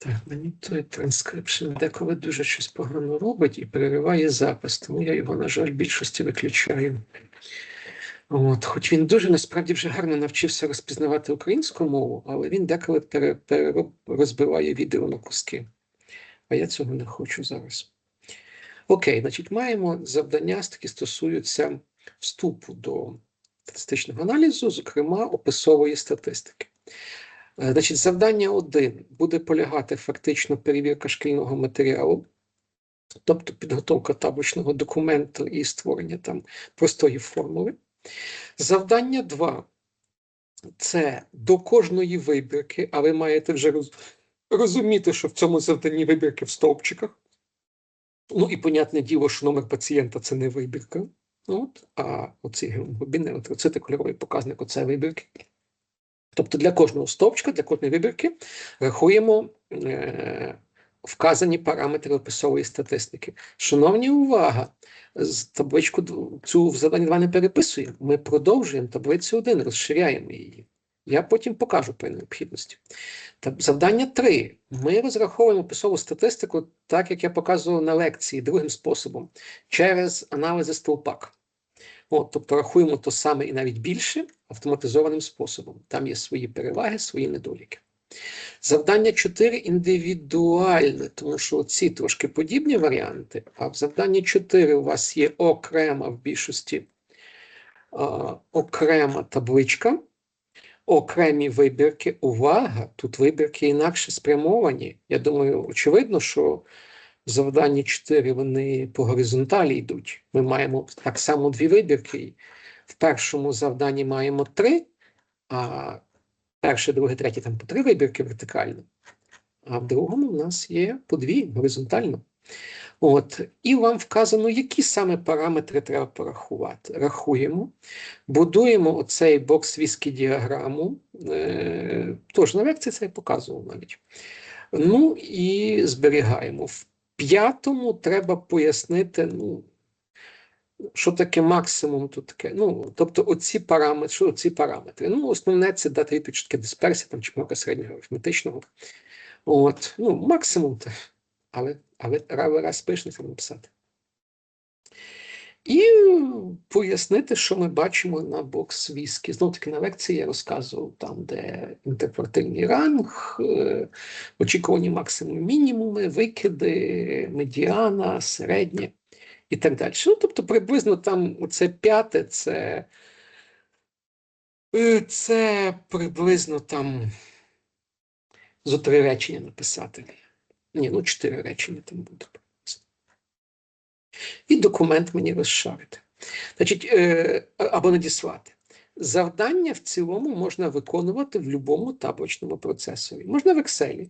Так, мені той транскрипшн деколи дуже щось погано робить і перериває запис, тому я його, на жаль, в більшості виключаю. От, хоч він дуже насправді вже гарно навчився розпізнавати українську мову, але він деколи пере, розбиває відео на куски. А я цього не хочу зараз. Окей, значить, маємо завдання, які стосуються вступу до статистичного аналізу, зокрема описової статистики. Е, Значить, завдання 1 буде полягати фактично перевірка шкільного матеріалу, тобто підготовка табличного документу і створення там простої формули. Завдання 2 це до кожної вибірки, а ви маєте вже роз- розуміти, що в цьому завданні вибірки в стовпчиках. Ну і понятне діло, що номер пацієнта це не вибірка. От, а оці глибинний антрацити кольоровий показник оце вибірки. Тобто для кожного стовпчика, для кожної вибірки рахуємо е, вказані параметри описової статистики. Шановні, увага! Табличку цю в завданні 2 не переписуємо. Ми продовжуємо таблицю 1, розширяємо її. Я потім покажу при необхідності. Завдання 3. Ми розраховуємо описову статистику, так як я показував на лекції, другим способом, через аналізи стовпак. От, тобто рахуємо то саме і навіть більше автоматизованим способом. Там є свої переваги, свої недоліки. Завдання 4 індивідуальне, тому що ці трошки подібні варіанти, а в завданні 4 у вас є окрема в більшості а, окрема табличка, окремі вибірки. Увага! Тут вибірки інакше спрямовані. Я думаю, очевидно, що в завданні 4 вони по горизонталі йдуть. Ми маємо так само дві вибірки. В першому завданні маємо три, а перше, друге, третє там по три вибірки вертикально. А в другому в нас є по дві горизонтально. От, і вам вказано, які саме параметри треба порахувати. Рахуємо, будуємо оцей бокс віскі діаграму. Е, тож на лекції це я показував навіть. Ну і зберігаємо. В п'ятому треба пояснити, ну, що таке максимум тут таке. Ну, тобто, оці параметри, що оці параметри. Ну, основне це дати відпочатки дисперсії, там чи мока середнього арифметичного. От, ну, максимум, але, але раз, пишеться написати. І пояснити, що ми бачимо на бокс віскі. Знову таки на лекції я розказував там, де інтерквартирний ранг, е, очікувані максимуми, мінімуми, викиди, медіана, середнє і так далі. Ну, тобто, приблизно там це п'яте, це, е, це приблизно там зо три речення написати. Ні, ну чотири речення там буде. І документ мені розшарити. Значить, е, або надіслати. Завдання в цілому можна виконувати в будь-якому табличному процесорі. Можна в Excel,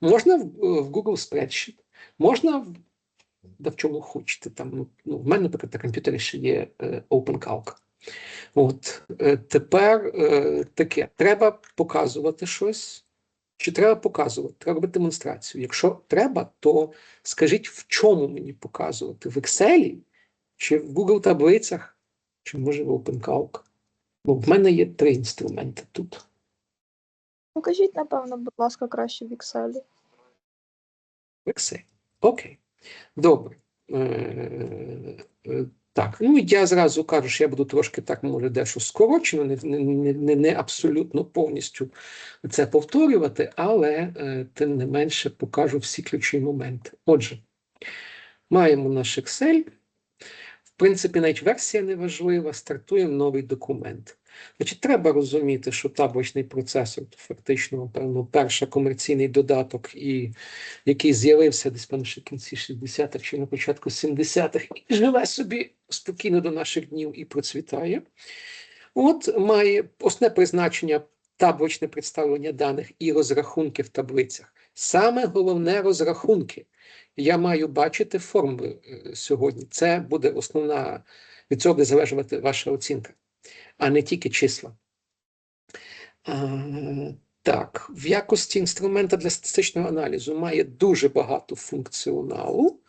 можна в, в Google Spreadsheet, можна в, да в чому хочете. Там, ну, в мене, наприклад, на комп'ютері ще є е, OpenCalc. От, е, тепер е, таке, треба показувати щось. Чи треба показувати? Треба робити демонстрацію. Якщо треба, то скажіть, в чому мені показувати? В Excel, чи в Google таблицях, чи може в OpenCalc? Ну, в мене є три інструменти тут. Покажіть, напевно, будь ласка, краще в Excel. В Excel. Окей. Добре. Е, е, Так, ну я зразу кажу, що я буду трошки так, може, дещо скорочено, не, не, не, не абсолютно повністю це повторювати, але е, тим не менше покажу всі ключові моменти. Отже, маємо наш Excel. В принципі, навіть версія не важлива, стартуємо новий документ. Значить, треба розуміти, що табличний процесор то фактично, певно, перший комерційний додаток, і, який з'явився десь певно, ще в кінці 60-х чи на початку 70-х, і живе собі спокійно до наших днів і процвітає. От має основне призначення табличне представлення даних і розрахунки в таблицях. Саме головне розрахунки. Я маю бачити формули е, сьогодні. Це буде основна, від цього буде залежати ваша оцінка, а не тільки числа. Так, в якості інструмента для статистичного аналізу має дуже багато функціоналу,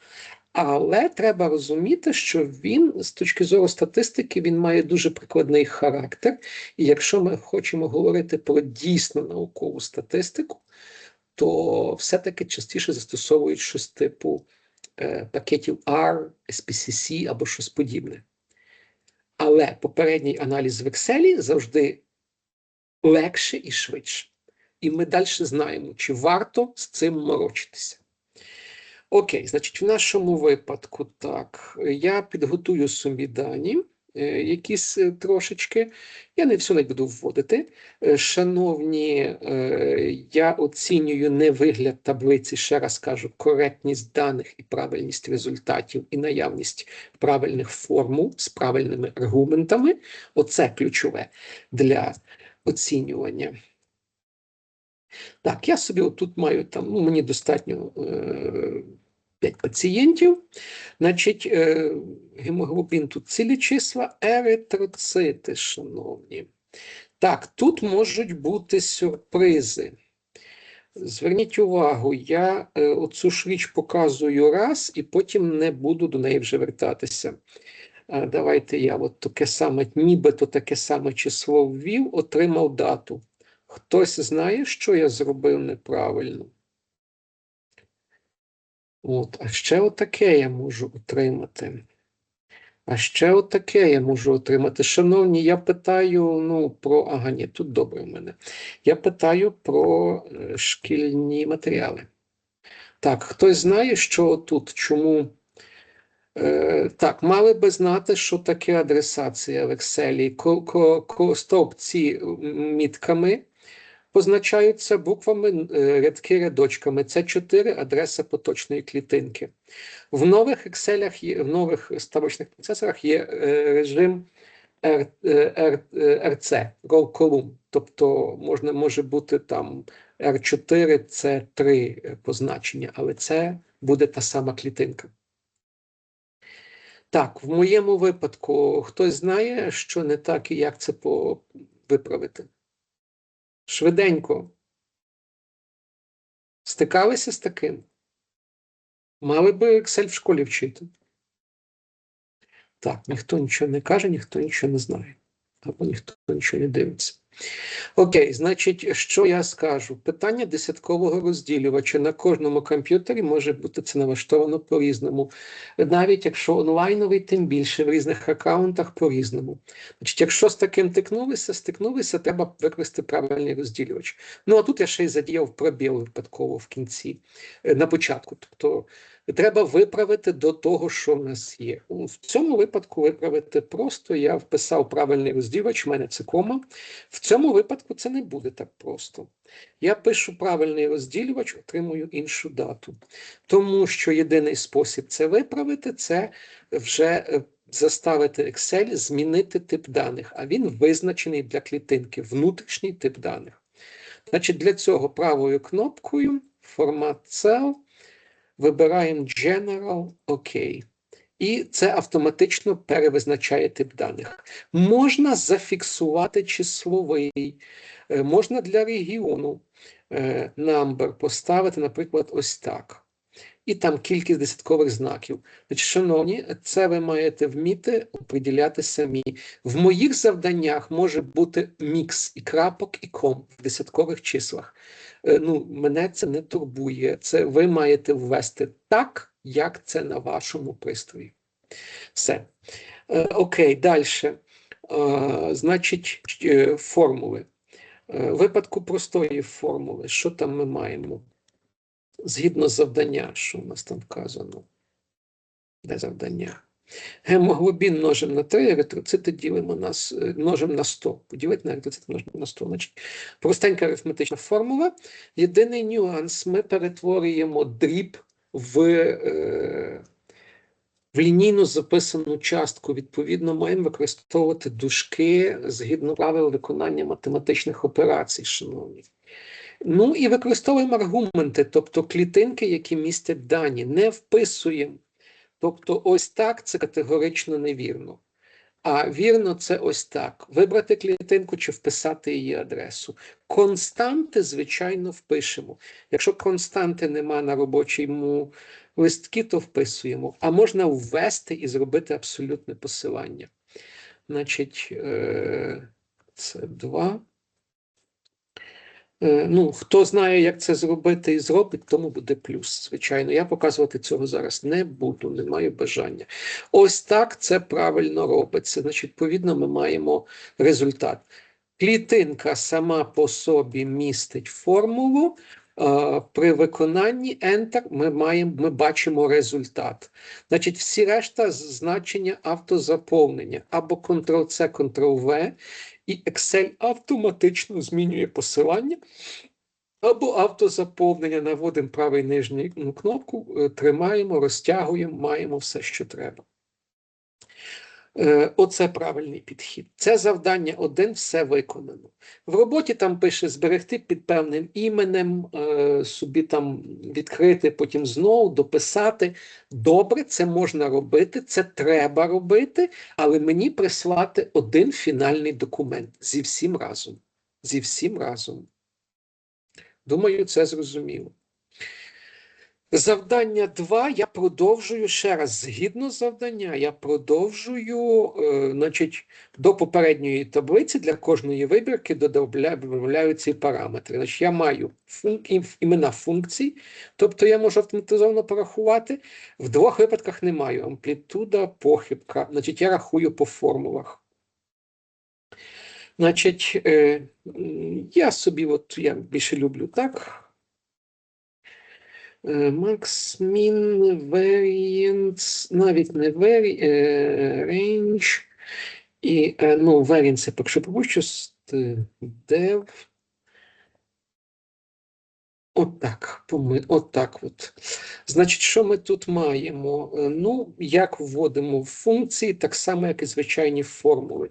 але треба розуміти, що він з точки зору статистики він має дуже прикладний характер. І якщо ми хочемо говорити про дійсно наукову статистику, то все-таки частіше застосовують щось типу е, пакетів R, SPCC або щось подібне. Але попередній аналіз в Excel завжди легше і швидше. І ми далі знаємо, чи варто з цим морочитися. Окей, значить, в нашому випадку так, я підготую собі дані, якісь е, трошечки. Я не все навіть буду вводити. Е, Шановні, е, я оцінюю не вигляд таблиці, ще раз кажу, коректність даних і правильність результатів, і наявність правильних формул з правильними аргументами. Оце ключове для оцінювання. Так, я собі отут маю там, ну, мені достатньо е, 5 пацієнтів. Значить, е, гемоглобін тут цілі числа, еритроцити, шановні. Так, тут можуть бути сюрпризи. Зверніть увагу, я е, оцю ж річ показую раз і потім не буду до неї вже вертатися. Давайте я от таке саме, нібито таке саме число ввів, отримав дату. Хтось знає, що я зробив неправильно? От, а ще отаке я можу отримати. А ще отаке я можу отримати. Шановні, я питаю ну, про. Ага, ні, тут добре в мене. Я питаю про е, шкільні матеріали. Так, хтось знає, що тут, чому. Е, так, мали би знати, що таке адресація в Excel. Стовпці мітками позначаються буквами, е, рядки рядочками. Це 4 адреса поточної клітинки. В нових Excel, в нових ставочних процесорах є е, режим R, е, Row Column. Тобто можна, може бути там R4, це 3 позначення, але це буде та сама клітинка. Так, в моєму випадку хтось знає, що не так і як це виправити? Швиденько. Стикалися з таким? Мали би Excel в школі вчити. Так, ніхто нічого не каже, ніхто нічого не знає. Або ніхто нічого не дивиться. Окей, значить, що я скажу? Питання десяткового розділювача на кожному комп'ютері може бути це налаштовано по-різному. Навіть якщо онлайновий, тим більше в різних аккаунтах по-різному. Значить, якщо з таким тикнулися, стикнулися, треба використати правильний розділювач. Ну а тут я ще й задіяв пробіл випадково в кінці, е, на початку. Тобто треба виправити до того, що в нас є. В цьому випадку виправити просто я вписав правильний розділювач, в мене це кома. В цьому випадку це не буде так просто. Я пишу правильний розділювач, отримую іншу дату. Тому що єдиний спосіб це виправити це вже е, заставити Excel змінити тип даних, а він визначений для клітинки, внутрішній тип даних. Значить, для цього правою кнопкою формат cell вибираємо General OK. І це автоматично перевизначає тип даних. Можна зафіксувати числовий, е, можна для регіону е, number поставити, наприклад, ось так. І там кількість десяткових знаків. Значить, шановні, це ви маєте вміти оприділяти самі. В моїх завданнях може бути мікс і крапок, і ком в десяткових числах. Е, Ну, мене це не турбує. Це ви маєте ввести так, як це на вашому пристрої. Все. Е, Окей, далі. Значить, е, формули. Е, випадку простої формули, що там ми маємо? Згідно завдання, що у нас там вказано? Де завдання? Гемоглобін множимо на 3, еритроцити ділимо на, с- е, на 100. Поділити на еритроцити множимо на 100. Значить, простенька арифметична формула. Єдиний нюанс, ми перетворюємо дріб в, е, в лінійну записану частку. Відповідно, маємо використовувати дужки згідно правил виконання математичних операцій, шановні. Ну і використовуємо аргументи, тобто клітинки, які містять дані, не вписуємо. Тобто, ось так це категорично невірно. А вірно це ось так: вибрати клітинку чи вписати її адресу. Константи, звичайно, впишемо. Якщо константи нема на робочому листкі, то вписуємо. А можна ввести і зробити абсолютне посилання. Значить, е, це 2. Е, Ну, хто знає, як це зробити і зробить, тому буде плюс. Звичайно, я показувати цього зараз не буду, не маю бажання. Ось так це правильно робиться. Значить, відповідно, ми маємо результат. Клітинка сама по собі містить формулу. При виконанні Enter ми маємо, ми бачимо результат. Значить, всі решта значення автозаповнення або Ctrl-C, Ctrl-V, і Excel автоматично змінює посилання або автозаповнення. Наводимо правий нижній ну, кнопку, е, тримаємо, розтягуємо, маємо все, що треба. Е, Оце правильний підхід. Це завдання один, все виконано. В роботі там пише зберегти під певним іменем, е, собі там відкрити, потім знову дописати. Добре, це можна робити, це треба робити, але мені прислати один фінальний документ зі всім разом. Зі всім разом. Думаю, це зрозуміло. Завдання 2 я продовжую ще раз. Згідно завдання, я продовжую, е, значить, до попередньої таблиці для кожної вибірки додавля- додаю ці параметри. Значить, я маю фун- імена функцій, тобто я можу автоматизовано порахувати. В двох випадках не маю амплітуда, похибка. Значить, я рахую по формулах. Значить, е, я собі, от я більше люблю так. Е, Max, min, variance, навіть не е, range, і, е, ну, variance, якщо пропущу, ст- dev. Отак, отак от. Значить, що ми тут маємо? Е, Ну, як вводимо функції, так само, як і звичайні формули.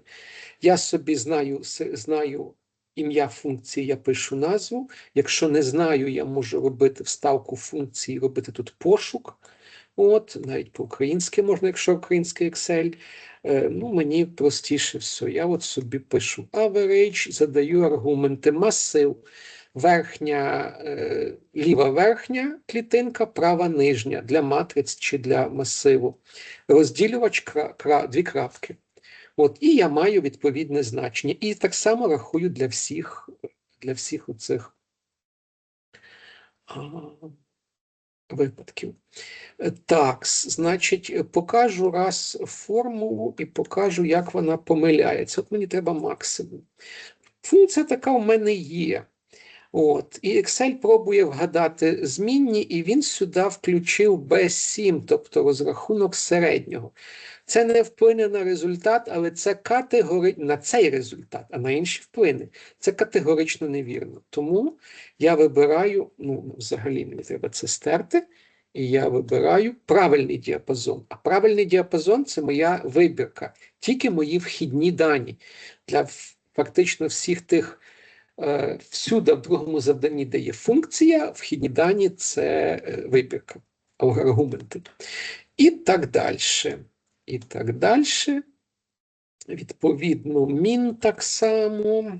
Я собі знаю, знаю ім'я функції, я пишу назву. Якщо не знаю, я можу робити вставку функції, робити тут пошук. От, навіть по-українськи можна, якщо український Excel. Е, ну, мені простіше все. Я от собі пишу average, задаю аргументи, масив, верхня, е, ліва верхня клітинка, права нижня для матриць чи для масиву. Розділювач кра, кра, дві крапки. От, і я маю відповідне значення. І так само рахую для всіх, для всіх оцих а, випадків. Так, значить, покажу раз формулу і покажу, як вона помиляється. От мені треба максимум. Функція така в мене є. От, і Excel пробує вгадати змінні, і він сюди включив B7, тобто розрахунок середнього. Це не вплине на результат, але це категори... на цей результат, а на інші вплине. Це категорично невірно. Тому я вибираю, ну, взагалі мені треба це стерти, і я вибираю правильний діапазон. А правильний діапазон це моя вибірка, тільки мої вхідні дані. Для фактично всіх тих е, всюди в другому завданні, де є функція, вхідні дані це е, вибірка, аргументи. І так далі. І так далі. Відповідно, мін так само.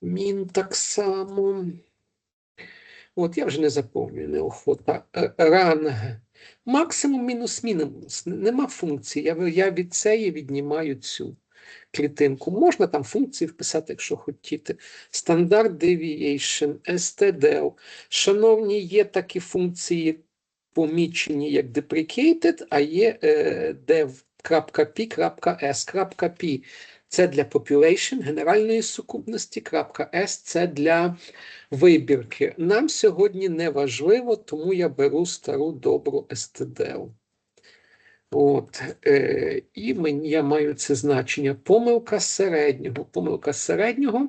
Мін так само. От я вже не заповнюю неохота. Е, Ранг. Максимум мінус мінус. Нема функції. Я, я від цієї віднімаю цю клітинку. Можна там функції вписати, якщо хотіте. Стандарт deviation, stdel. Шановні, є такі функції помічені як deprecated, а є е, dev.p.s.p. Це для population генеральної сукупності, S це для вибірки. Нам сьогодні не важливо, тому я беру стару добру STDL. От, е, і мені я маю це значення. Помилка середнього. Помилка середнього.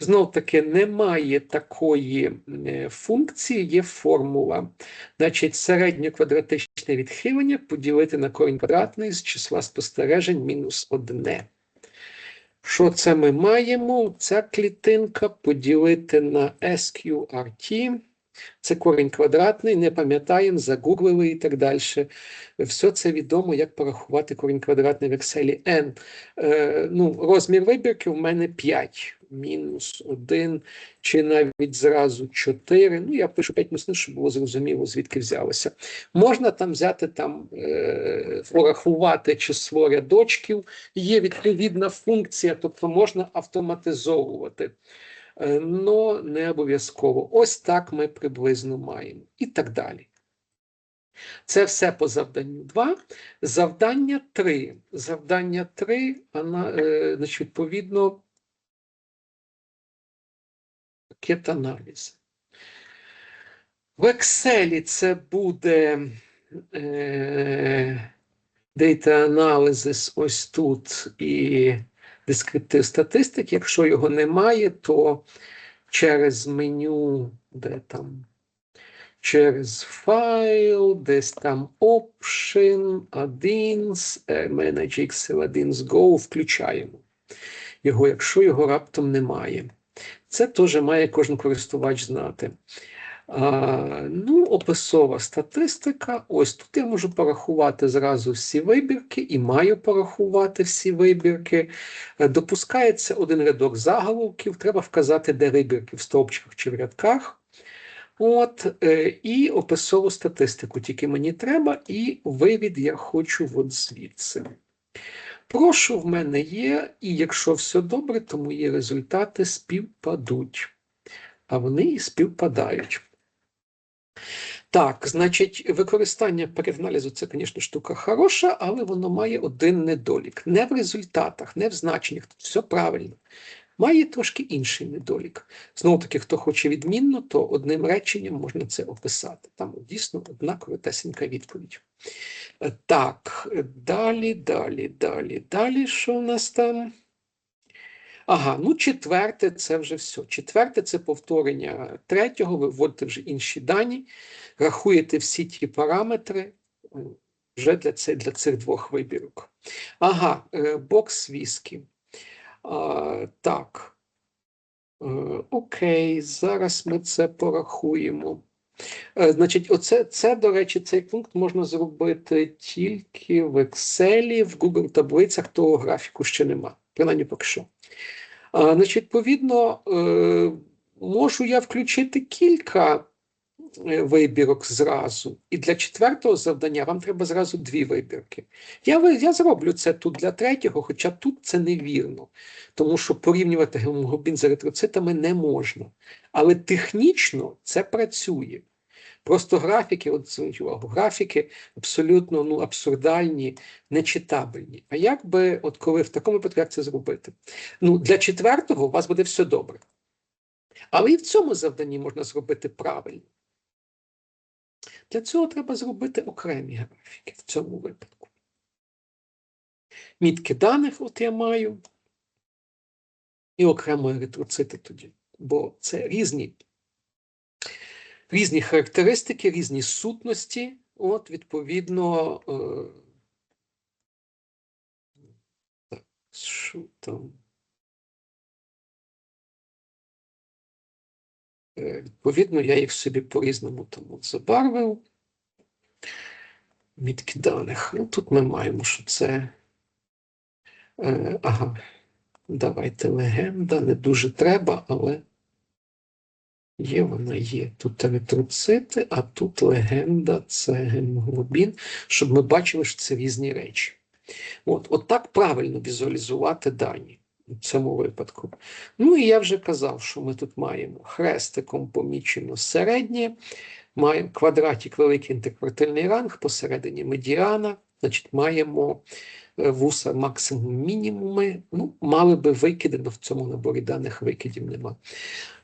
Знов таки немає такої е, функції, є формула. Значить, середнє квадратичне відхилення поділити на корінь квадратний з числа спостережень мінус одне. Що це ми маємо? Ця клітинка поділити на SQRT. Це корінь квадратний, не пам'ятаємо, загуглили і так далі. Все це відомо, як порахувати корінь квадратний в Excel. N. Е, ну, розмір вибірки в мене 5, мінус 1, чи навіть зразу 4. Ну, я пишу 5 мінус 1, щоб було зрозуміло, звідки взялося. Можна там взяти, там, е, порахувати число рядочків, є відповідна функція, тобто можна автоматизовувати. Е, но не обов'язково. Ось так ми приблизно маємо. І так далі. Це все по завданню 2. Завдання 3. Завдання 3, ана- е, значить, відповідно, пакет аналіз. В Excel це буде е, Data Analysis ось тут і Descriptive Statistics. Якщо його немає, то через меню, де там, через файл, десь там Option, Add-ins, е, Manage Excel Add-ins Go включаємо його, якщо його раптом немає. Це теж має кожен користувач знати. Ну, описова статистика. Ось тут я можу порахувати зразу всі вибірки і маю порахувати всі вибірки. Е, Допускається один рядок заголовків, треба вказати, де вибірки в стовпчиках чи в рядках. От, е, і описову статистику тільки мені треба, і вивід я хочу от звідси. Прошу, в мене є, і якщо все добре, то мої результати співпадуть. А вони і співпадають. Так, значить, використання переаналізу це, звісно, штука хороша, але воно має один недолік. Не в результатах, не в значеннях. Тут все правильно. Має трошки інший недолік. Знову таки, хто хоче відмінно, то одним реченням можна це описати. Там дійсно одна коротесенька відповідь. Е, Так, далі, далі, далі, далі. Що в нас там? Ага, ну четверте це вже все. Четверте це повторення третього, ви вводите вже інші дані, рахуєте всі ті параметри е, вже для, це, для цих двох вибірок. Ага, е, бокс віскі. А, так. Е, Окей, зараз ми це порахуємо. Значить, оце, це, до речі, цей пункт можна зробити тільки в Excel, в Google таблицях, того графіку ще нема. Принаймні поки що. А, значить, відповідно, е, можу я включити кілька е, вибірок зразу. І для четвертого завдання вам треба зразу дві вибірки. Я, я зроблю це тут для третього, хоча тут це невірно, тому що порівнювати гемоглобін з еритроцитами не можна. Але технічно це працює. Просто графіки, от зверніть увагу, графіки абсолютно ну, абсурдальні, нечитабельні. А як би, от коли в такому випадку, як це зробити? Ну, для четвертого у вас буде все добре. Але і в цьому завданні можна зробити правильно. Для цього треба зробити окремі графіки в цьому випадку. Мітки даних, от я маю, і окремо еритроцити тоді, бо це різні, різні характеристики, різні сутності. От, відповідно, е, так, що там? Е, Відповідно, я їх собі по-різному там от забарвив. Мітки даних. Ну, тут ми маємо, що це. Е, ага, давайте легенда. Не дуже треба, але є вона є. Тут еритроцити, а тут легенда це гемоглобін, щоб ми бачили, що це різні речі. От, от так правильно візуалізувати дані в цьому випадку. Ну і я вже казав, що ми тут маємо хрестиком помічено середнє, маємо квадратик великий інтерквартильний ранг, посередині медіана, значить, маємо е, вуса максимум мінімуми. Ну, мали би викиди, але в цьому наборі даних викидів нема.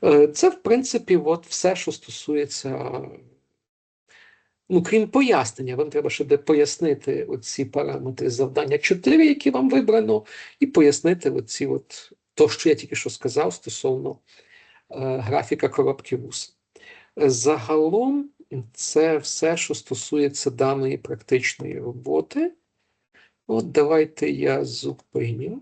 Е, Це, в принципі, от все, що стосується. Ну, крім пояснення, вам треба ще пояснити оці параметри завдання 4, які вам вибрано, і пояснити оці от, то, що я тільки що сказав стосовно е, графіка коробки. Е, Загалом це все, що стосується даної практичної роботи. От давайте я зупиню.